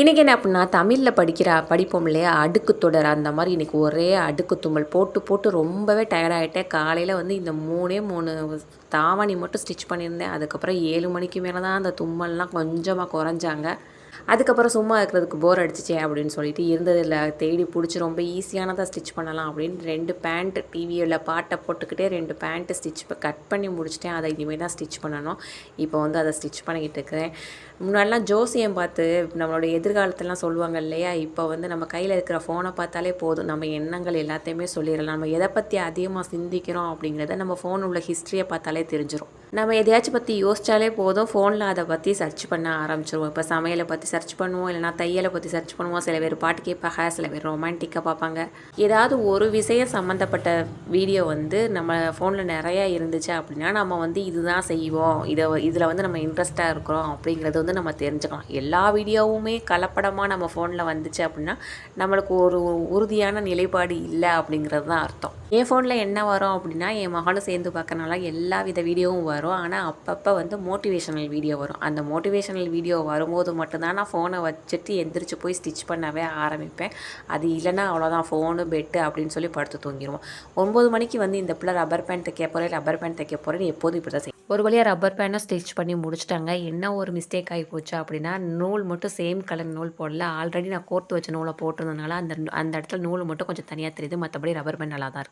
இன்றைக்கி என்ன அப்படின்னா தமிழில் படிக்கிற படிப்போம் இல்லையா? அடுக்கு தொடர் அந்த மாதிரி இன்றைக்கி ஒரே அடுக்கு தும்மல் போட்டு போட்டு ரொம்பவே டயர்டாயிட்டேன் காலையில் வந்து இந்த மூணே மூணு தாவணி மட்டும் ஸ்டிச் பண்ணியிருந்தேன். அதுக்கப்புறம் ஏழு மணிக்கு மேலே தான் அந்த தும்மல்லாம் கொஞ்சமாக குறைஞ்சாங்க. அதுக்கப்புறம் சும்மா இருக்கிறதுக்கு போர் அடிச்சிச்சே அப்படின்னு சொல்லிட்டு இருந்ததில் தேடி பிடிச்சி ரொம்ப ஈஸியானதாக ஸ்டிச் பண்ணலாம் அப்படின்னு ரெண்டு பேண்ட் டிவியில் பாட்டை போட்டுக்கிட்டே ரெண்டு பேண்ட்டு ஸ்டிச் கட் பண்ணி முடிச்சிட்டேன். அதை இனிமேல் தான் ஸ்டிச் பண்ணணும். இப்போ வந்து அதை ஸ்டிச் பண்ணிக்கிட்டு இருக்கிறேன். முன்னாடிலாம் ஜோசியம் பார்த்து நம்மளோட எதிர்காலத்தெல்லாம் சொல்லுவாங்க இல்லையா? இப்போ வந்து நம்ம கையில் இருக்கிற ஃபோனை பார்த்தாலே போதும். நம்ம எண்ணங்கள் எல்லாத்தையுமே சொல்லிடலாம். நம்ம எதை பற்றி அதிகமாக சிந்திக்கிறோம் அப்படிங்கிறத நம்ம ஃபோன் உள்ள ஹிஸ்ட்ரியை பார்த்தாலே தெரிஞ்சிடும் நம்ம எதையாச்சும் பற்றி யோசிச்சாலே போதும். ஃபோனில் அதை பற்றி சர்ச் பண்ண ஆரம்பிச்சிருவோம். இப்போ சமையலை பற்றி சர்ச் பண்ணுவோம். இல்லைனா தையலை பற்றி சர்ச் பண்ணுவோம். சில பேர் பாட்டு கேட்பாங்க. சில பேர் ரொமான்டிக்காக பார்ப்பாங்க. ஏதாவது ஒரு விஷயம் சம்மந்தப்பட்ட வீடியோ வந்து நம்ம ஃபோனில் நிறையா இருந்துச்சு அப்படின்னா நம்ம வந்து இதுதான் செய்வோம். இதை இதில் வந்து நம்ம இன்ட்ரெஸ்ட்டாக இருக்கிறோம் அப்படிங்கிறது வந்து நம்ம தெரிஞ்சுக்கலாம். எல்லா வீடியோவுமே கலப்படமாக நம்ம ஃபோனில் வந்துச்சு அப்படின்னா நம்மளுக்கு ஒரு உறுதியான நிலைப்பாடு இல்லை அப்படிங்கிறது தான் அர்த்தம். என் ஃபோனில் என்ன வரும் அப்படின்னா என் மகளும் சேர்ந்து பார்க்கறனால எல்லா வித வீடியோவும் வரும். ஆனால் அப்பப்போ வந்து மோட்டிவேஷனல் வீடியோ வரும். அந்த மோட்டிவேஷனல் வீடியோ வரும்போது மட்டும்தான் நான் ஃபோனை வச்சுட்டு எந்திரிச்சு போய் ஸ்டிச் பண்ணவே ஆரம்பிப்பேன். அது இல்லைன்னா அவ்வளோதான் ஃபோனு பெட்டு அப்படின்னு சொல்லி படுத்து தூங்கிடுவோம் ஒம்பது மணிக்கு வந்து இந்த பிள்ளை ரப்பர் பேண்ட் தைக்க போகிறேன் ரப்பர் பேண்ட் தைக்க போகிறேன்னு எப்போதும் இப்படி தான் ஒரு வழியாக ரப்பர் பேண்டை ஸ்டிச் பண்ணி முடிச்சிட்டாங்க. என்ன ஒரு மிஸ்டேக் ஆகி போச்சு அப்படின்னா நூல் மட்டும் சேம் கலர் நூல் போடல. ஆல்ரெடி நான் கோர்த்து வச்ச நூலை போட்டிருந்ததுனால அந்த அந்த இடத்துல நூல் மட்டும் கொஞ்சம் தனியாக தெரியுது. மற்றபடி ரப்பர் பேண்ட் நல்லா தான் இருக்குது